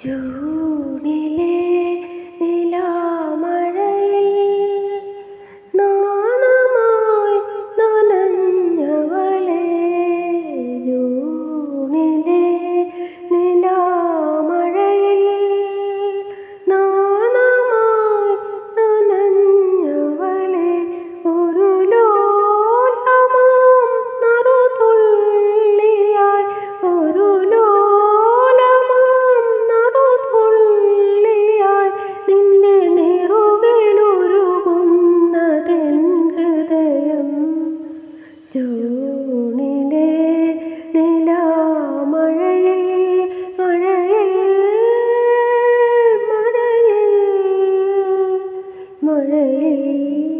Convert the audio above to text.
জুড়িলে சொல்லலே